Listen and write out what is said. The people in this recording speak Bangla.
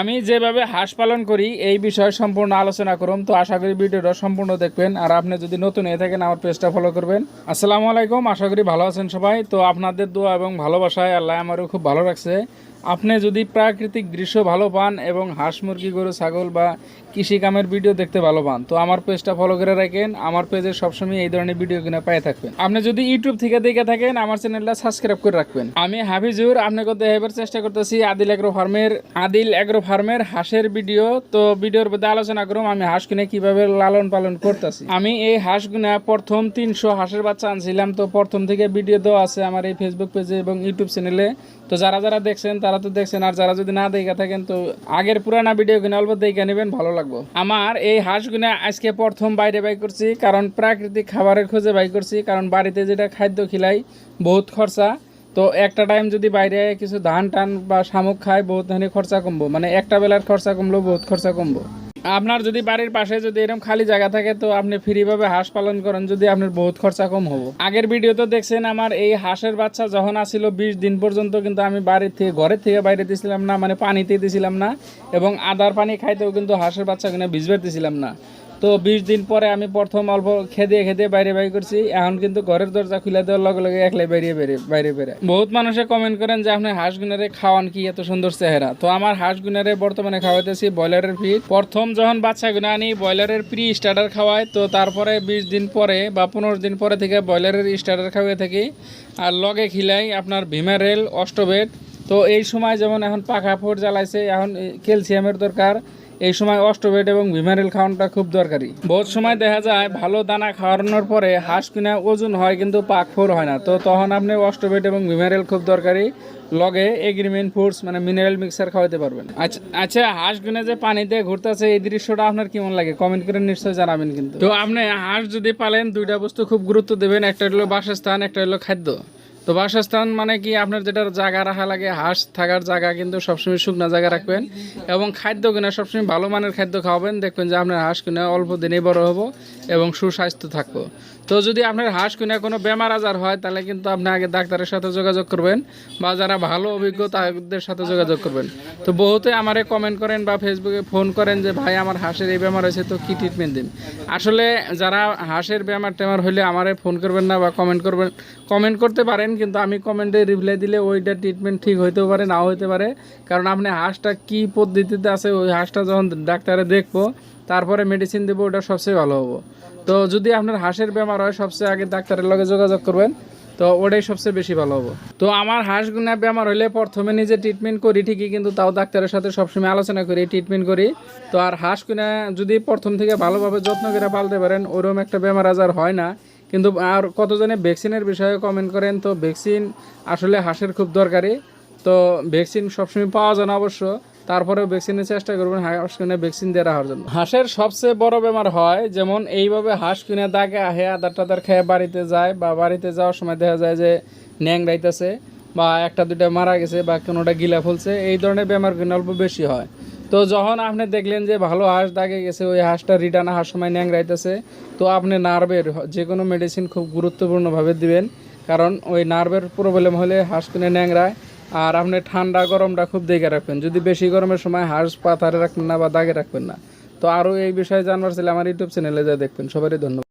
আমি যেভাবে হাঁস পালন করি, এই বিষয়ে সম্পূর্ণ আলোচনা করুন। তো আশা করি ভিডিওটা সম্পূর্ণ দেখবেন। আর আপনি যদি নতুন এ থাকেন, আমার পেজটা ফলো করবেন। আসসালামু আলাইকুম, আশা করি ভালো আছেন সবাই। তো আপনাদের দোয়া এবং ভালোবাসায় আল্লাহ আমারও খুব ভালো রাখছে। আপনি যদি প্রাকৃতিক দৃশ্য ভালো পান এবং হাঁস, মুরগি, গরু, ছাগল বা কৃষি কামের ভিডিও দেখতে ভালো পান, তো আমার পেজটা ফলো করে রাখেন। আমার পেজে সবসময় এই ধরনের ভিডিও কিনে পেয়ে থাকবেন। আপনি যদি ইউটিউব থেকে দেখে থাকেন, আমার চ্যানেলটা সাবস্ক্রাইব করে রাখবেন। আমি হাফিজুর আপনাকে দেখাবার চেষ্টা করতেছি আদিল এগ্রো ফার্মের আদিল এগ্রো ফার্মের হাঁসের ভিডিও তো ভিডিওর মধ্যে আলোচনা করুন আমি হাঁস কিনে কীভাবে লালন পালন করতেছি। আমি এই হাঁস গুনা প্রথম তিনশো হাঁসের বাচ্চা আনছিলাম, তো প্রথম থেকে ভিডিও দেওয়া আছে আমার এই ফেসবুক পেজে এবং ইউটিউব চ্যানেলে তো যারা যারা দেখছেন, তারা তো দেখছেন, আর যারা যদি না দেখে থাকেন, তো আগের পুরানা ভিডিও কিনে অল্প দেখে নেবেন, ভালো লাগবো। আমার এই হাঁসগুলো আজকে প্রথম বাইরে বাই করছি, কারণ প্রাকৃতিক খাবারের খোঁজে বাই করছি, কারণ বাড়িতে যেটা খাদ্য খিলাই, বহুত খরচা। তো একটা টাইম যদি বাইরে কিছু ধান টান বা শামুক খায়, বহুত ধানে খরচা কমবো। মানে একটা বেলার খরচা কমলেও বহুত খরচা কমবো। আপনার যদি বাড়ির পাশে যদি এরকম খালি জায়গা থাকে, তো আপনি ফ্রিভাবে হাঁস পালন করেন, যদি আপনার বহুত খরচা কম হব। আগের ভিডিও তো দেখছেন আমার এই হাঁসের বাচ্চা যখন আসিল বিশ দিন পর্যন্ত, কিন্তু আমি বাড়ির থেকে, ঘরের থেকে বাইরে দিছিলাম না মানে পানিতে দিছিলাম না, এবং আদার পানি খাইতেও কিন্তু হাঁসের বাচ্চা কিনে ভিজবে দিছিলাম না। তো বিশ দিন পরে আমি প্রথম অল্প খেদে খেদে বাইরে বাইরে করছি। এখন কিন্তু ঘরের দরজা খুলে দেওয়ার লগে লগে একলাই বাইরে বেরিয়ে বাইরে বেরে বহুত মানুষে কমেন্ট করেন যে, আপনি হাঁস গুনারে খাওয়ান কি এত সুন্দর চেহারা? তো আমার হাঁস গুনারে বর্তমানে খাওয়াইতেছি ব্রয়লারের ফিড প্রথম যখন বাচ্চা গুনা আনি, ব্রয়লারের প্রি স্টার্টার খাওয়াই, তো তারপরে বিশ দিন পরে বা পনেরো দিন পরে থেকে ব্রয়লারের স্টার্টার খাওয়াই থাকি। আর লগে খিলাই আপনার ভিমারেল অষ্টবেট। তো এই সময় যেমন এখন পাখা ফোর জ্বালাইছে, এখন ক্যালসিয়ামের দরকার। এই সময় অস্টোবেট এবং ভিমারেল খাওয়ানোটা খুব দরকারি। বহুত সময় দেখা যায় ভালো দানা খাওয়ানোর পরে হাঁস কিনা ওজন হয় কিন্তু পাক ফোর হয় না। তো তখন আপনি অস্টোবেট এবং ভিমারেল খুব দরকারি। লগে এগ্রিমেন্ট ফুডস মানে মিনারেল মিক্সার খাওয়াতে পারবেন। আচ্ছা আচ্ছা হাঁস গুনে যে পানিতে ঘুরতেছে, এই দৃশ্যটা আপনার কেমন লাগে? কমেন্ট করে নিশ্চয়ই জানাবেন কিন্তু। তো আপনি হাঁস যদি পালেন, দুইটা বস্তু খুব গুরুত্ব দেবেন। একটা হলো বাসস্থান, একটা হলো খাদ্য। তো বাসস্থান মানে কি? আপনার যেটার জায়গা রাখা লাগে, হাঁস থাকার জায়গা কিন্তু সবসময় শুকনা জায়গা রাখবেন এবং খাদ্য কিনা সবসময় ভালো মানের খাদ্য খাওয়াবেন। দেখবেন যে আপনার হাঁস কিনা অল্প দিনেই বড় হব এবং সুস্বাস্থ্য থাকব। তো যদি আপনার হাঁস কিনে কোনো বেমার আজার হয়, তাহলে কিন্তু আপনি আগে ডাক্তারের সাথে যোগাযোগ করবেন বা যারা ভালো অভিজ্ঞ তাদের সাথে যোগাযোগ করবেন। তো বহুতে আমারে কমেন্ট করেন বা ফেসবুকে ফোন করেন যে, ভাই, আমার হাঁসের এই বেমার হয়েছে, তো কী ট্রিটমেন্ট দিন? আসলে যারা হাঁসের বেমার টেমার হলে আমারে ফোন করবেন না বা কমেন্ট করবেন কমেন্ট করতে পারেন, কিন্তু আমি কমেন্টে রিপ্লাই দিলে ওইটা ট্রিটমেন্ট ঠিক হইতেও পারে, নাও হইতে পারে। কারণ আপনি হাঁসটা কী পদ্ধতিতে আছে, ওই হাঁসটা যখন ডাক্তারে দেখব তারপরে মেডিসিন দেবো, ওটা সবচেয়ে ভালো হব। তো যদি আপনার হাঁসের বেমার হয়, সবচেয়ে আগে ডাক্তারের লগে যোগাযোগ করবেন, তো ওটাই সবচেয়ে বেশি ভালো হব। তো আমার হাঁস হাঁসগুনা বেমার হলে প্রথমে নিজে ট্রিটমেন্ট করি ঠিকই, কিন্তু তাও ডাক্তারের সাথে সবসময় আলোচনা করি ট্রিটমেন্ট করি। তো আর হাঁস হাঁসগুনা যদি প্রথম থেকে ভালোভাবে যত্ন করে পালতে পারেন ওরকম একটা বেমার আজার হয় না। কিন্তু আর কতজনে ভ্যাকসিনের বিষয়ে কমেন্ট করেন, তো ভ্যাকসিন আসলে হাঁসের খুব দরকারি। তো ভ্যাকসিন সবসময় পাওয়া যায় না অবশ্য। তারপরেও ভ্যাকসিনের চেষ্টা করবেন হাঁস কিনে ভ্যাকসিন দিয়ে রাখার জন্য। হাঁসের সবচেয়ে বড় বেমার হয়, যেমন এইভাবে হাঁস কিনে দাগে আহে আদার টাদার খেয়ে বাড়িতে যায় বা বাড়িতে যাওয়ার সময় দেখা যায় যে ন্যাং রাইতেছে বা একটা দুটা মারা গেছে বা কোনোটা গিলা ফুলছে, এই ধরনের বেমার কিনে অল্প বেশি হয়। তো যখন আপনি দেখলেন যে ভালো হাঁস দাগে গেছে, ওই হাঁসটা রিটার্ন আসার সময় ন্যাং রাইতেছে, তো আপনি নার্ভের যে কোনো মেডিসিন খুব গুরুত্বপূর্ণভাবে দিবেন। কারণ ওই নার্ভের প্রবলেম হলে হাঁস কিনে ন্যাংরায় আর আপনি ঠান্ডা গরমটা খুব দেখে রাখবেন। যদি বেশি গরমের সময় হাঁস পাথারে রাখবেন না বা দাগে রাখবেন না। তো আরও এই বিষয়ে জানবার ছিল আমার ইউটিউব চ্যানেলে যা দেখবেন। সবারই ধন্যবাদ।